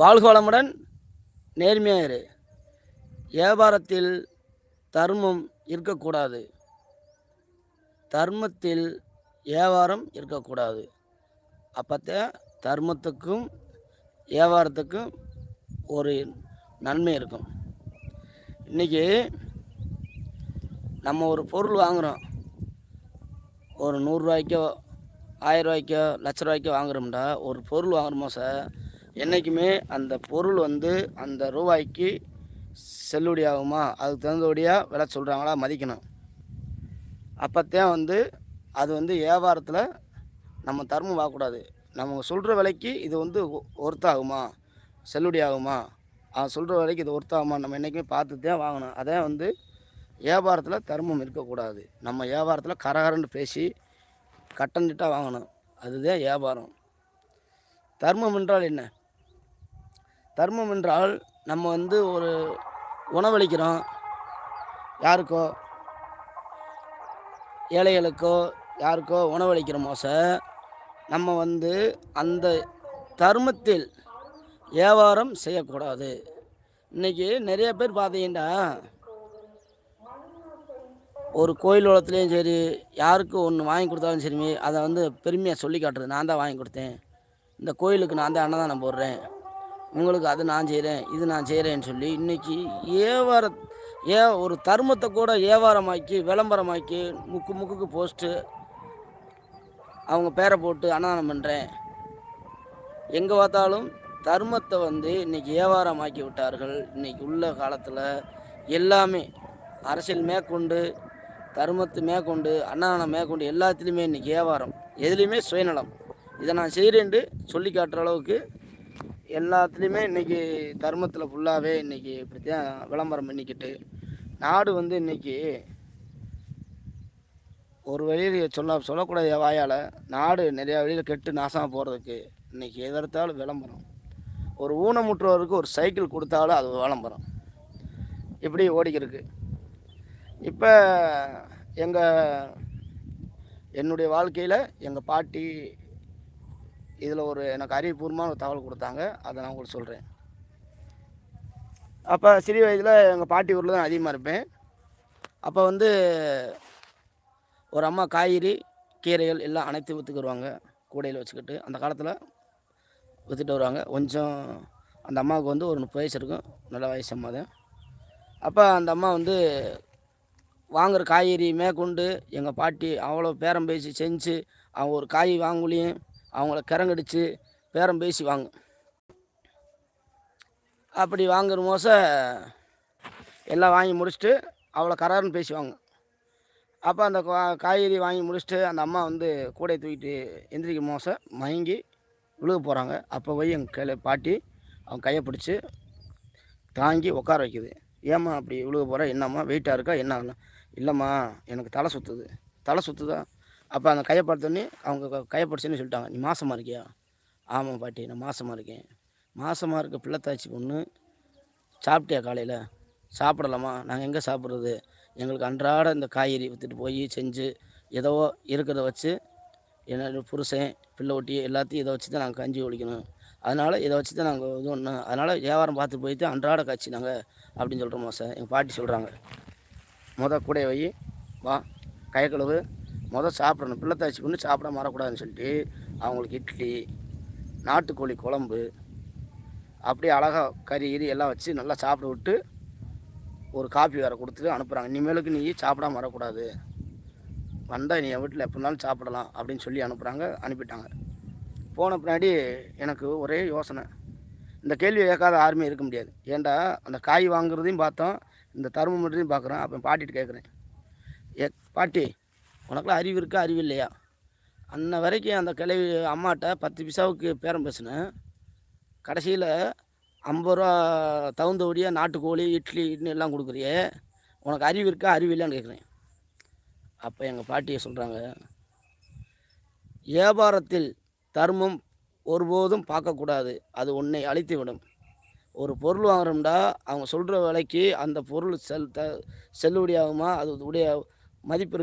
வாழ்க வளமுடன் நேர்மையாக இரு வியாபாரத்தில் தர்மம் இருக்கக்கூடாது. தர்மத்தில் வியாபாரம் இருக்கக்கூடாது. அப்போத்தான் தர்மத்துக்கும் வியாபாரத்துக்கும் ஒரு நன்மை இருக்கும். இன்றைக்கி நம்ம ஒரு பொருள் வாங்குகிறோம் ஒரு நூறுரூவாய்க்கோ ஆயிரரூவாய்க்கோ லட்ச ரூபாய்க்கோ வாங்குறோம்டா. ஒரு பொருள் வாங்குறோமோ சார்? என்றைக்குமே அந்த பொருள் வந்து அந்த ரூபாய்க்கு செல்லுபடி ஆகுமா அதுக்கு தகுந்தபடியாக விலை சொல்கிறாங்களா மதிக்கணும். அப்போத்தான் வந்து அது வந்து வியாபாரத்தில் நம்ம தர்மம் பார்க்கக்கூடாது நம்ம சொல்கிற விலைக்கு இது வந்து ஒர்த் ஆகுமா செல்லுபடி ஆகுமா அவன் சொல்கிற விலைக்கு இது ஒர்த்தாகுமா? நம்ம என்றைக்குமே பார்த்து தான் வாங்கணும். அதே வந்து வியாபாரத்தில் தர்மம் இருக்கக்கூடாது. நம்ம வியாபாரத்தில் கரகரன்னு பேசி கட்டஞ்சிட்டாக வாங்கணும். அதுதான் வியாபாரம். தர்மம் என்றால் என்ன? தர்மம் என்றால் நம்ம வந்து ஒரு உணவளிக்கிறோம். யாருக்கோ? ஏழைகளுக்கோ? யாருக்கோ உணவளிக்கிறோமோ சார் நம்ம வந்து அந்த தர்மத்தில் வியாபாரம் செய்யக்கூடாது. இன்றைக்கி நிறைய பேர் பார்த்தீங்கன்னா ஒரு கோயில் உலகத்துலேயும் சரி யாருக்கு ஒன்று வாங்கி கொடுத்தாலும் சரி அதை வந்து பெருமையாக சொல்லி காட்டுறது. நான் தான் வாங்கி கொடுத்தேன். இந்த கோயிலுக்கு நான் தான் அன்னதானம் போடுறேன். உங்களுக்கு அது நான் செய்கிறேன் இது நான் செய்கிறேன்னு சொல்லி இன்றைக்கி ஏவார ஏ ஒரு தர்மத்தை கூட ஏவாரமாக்கி விளம்பரமாக்கி முக்கு முக்குக்கு போஸ்ட்டு அவங்க பேரை போட்டு அன்னதானம் பண்ணுறேன் எங்கே பார்த்தாலும் தர்மத்தை வந்து இன்றைக்கி ஏவாரமாக்கி விட்டார்கள். இன்றைக்கி உள்ள காலத்தில் எல்லாமே அரசியல் மேற்கொண்டு தர்மத்து மேற்கொண்டு அன்னதானம் மேற்கொண்டு எல்லாத்துலேயுமே இன்றைக்கி வியாபாரம் எதுலேயுமே சுயநலம். இதை நான் செய்கிறேன்ட்டு சொல்லி காட்டுற அளவுக்கு எல்லாத்துலேயுமே இன்றைக்கி தர்மத்தில் ஃபுல்லாகவே இன்றைக்கி இப்படித்தான் விளம்பரம் பண்ணிக்கிட்டு நாடு வந்து இன்றைக்கி ஒரு வழியில் சொல்ல சொல்லக்கூடாத வாயால். நாடு நிறையா வழியில் கெட்டு நாசமாக போகிறதுக்கு இன்றைக்கி எதிர்த்தாலும் விளம்பரம். ஒரு ஊனமுற்றோருக்கு ஒரு சைக்கிள் கொடுத்தாலும் அது விளம்பரம். இப்படி ஓடிக்கிருக்கு. இப்போ எங்கள் என்னுடைய வாழ்க்கையில் எங்கள் பாட்டி இதில் ஒரு எனக்கு அறிவுபூர்வமான ஒரு தகவல் கொடுத்தாங்க. அதை நான் உங்களுக்கு சொல்கிறேன் அப்போ சிறிய வயதில் எங்கள் பாட்டி ஊரில் தான் அதிகமாக இருப்பேன். அப்போ வந்து ஒரு அம்மா காய்கறி கீரைகள் எல்லாம் அனைத்து விற்றுக்கு வருவாங்க. கூடையில் வச்சுக்கிட்டு அந்த காலத்தில் விற்றுட்டு வருவாங்க. கொஞ்சம் அந்த அம்மாவுக்கு வந்து ஒரு முப்பது வயசு இருக்கும். நல்ல வயசு அம்மா தான். அப்போ அந்த அம்மா வந்து வாங்குகிற காய்கறி மேற்கொண்டு எங்கள் பாட்டி அவ்வளோ பேரம் பேசி செஞ்சு அவங்க ஒரு காய் வாங்கலையும் அவங்கள கரங்கடிச்சு பேரம் பேசி வாங்க அப்படி வாங்குற மோச எல்லாம் வாங்கி முடிச்சுட்டு அவ்வளோ கராருன்னு பேசுவாங்க அப்போ அந்த காய்கறி வாங்கி முடிச்சுட்டு அந்த அம்மா வந்து கூடை தூக்கிட்டு எந்திரிக்கும் மோச மயங்கி விழுக போகிறாங்க அப்போ போய் எங்கள் கையில் பாட்டி அவங்க கையை பிடிச்சி தாங்கி உட்கார வைக்குது. ஏம்மா அப்படி விழுக போகிற என்னம்மா? வெயிட்டாக இருக்கா? என்ன இல்லைம்மா எனக்கு தலை சுற்றுது தலை சுற்றுதா அப்போ அந்த கையை பார்த்தோன்னே அவங்க கையை படிச்சுன்னு சொல்லிட்டாங்க. நீ மாசமாக இருக்கியா? ஆமாம் பாட்டி நான் மாசமாக இருக்கேன். மாசமாக இருக்க பிள்ளைத்தாச்சி பொண்ணு சாப்பிட்டியா காலையில்? சாப்பிடலாமா? நாங்கள் எங்கே சாப்பிட்றது? எங்களுக்கு அன்றாட இந்த காய்கறி விற்றுட்டு போய் செஞ்சு ஏதோ இருக்கிறத வச்சு என்ன புருஷன் பிள்ளை ஒட்டி எல்லாத்தையும் இதை வச்சு தான் நாங்கள் கஞ்சி ஒழிக்கணும். அதனால் இதை வச்சு தான் நாங்கள் இது ஒன்று அதனால் வியாபாரம் பார்த்து போயிட்டு அன்றாட காய்ச்சி நாங்கள் அப்படின்னு சொல்கிறோமா சார்? எங்கள் பாட்டி சொல்கிறாங்க மொதல் கூடைய வை வா கைக்கழுவு முதல் சாப்பிடணும். பிள்ளை பண்ணி சாப்பிட வரக்கூடாதுன்னு சொல்லிட்டு அவங்களுக்கு இட்லி நாட்டுக்கோழி குழம்பு அப்படியே அழகாக கறி கிரி எல்லாம் வச்சு நல்லா சாப்பிட விட்டு ஒரு காஃபி வேறு கொடுத்துட்டு அனுப்புகிறாங்க இனிமேலுக்கு நீ சாப்பிடாம வரக்கூடாது. வந்தால் நீ என் வீட்டில் எப்படினாலும் சாப்பிடலாம் அப்படின்னு சொல்லி அனுப்புகிறாங்க அனுப்பிட்டாங்க. போன பின்னாடி எனக்கு ஒரே யோசனை. இந்த கேள்வி கேட்காத யாருமே இருக்க முடியாது. ஏண்டா அந்த காய் வாங்குறதையும் பார்த்தோம் இந்த தருமம் பார்க்குறோம். அப்போ பாட்டிட்டு கேட்குறேன். ஏ பாட்டி உனக்குலாம் அறிவு இருக்கா? அறிவு இல்லையா? அன்ன வரைக்கும் அந்த கிளவி அம்மாட்ட பத்து பிசாவுக்கு பேரம் பேசினேன். கடைசியில் ஐம்பது ரூபா தகுந்தபடியாக நாட்டுக்கோழி இட்லி இட்லி எல்லாம் கொடுக்குறியே. உனக்கு அறிவு இருக்கா? அறிவு இல்லையான்னு கேட்குறேன். அப்போ எங்கள் பாட்டியை சொல்கிறாங்க வியாபாரத்தில் தர்மம் ஒருபோதும் பார்க்கக்கூடாது. அது உன்னை அழித்து விடும் ஒரு பொருள் வாங்குறோம்டா அவங்க சொல்கிற விலைக்கு அந்த பொருள் செல் த செல்லுபடியாகுமா? அது உடைய மதிப்பு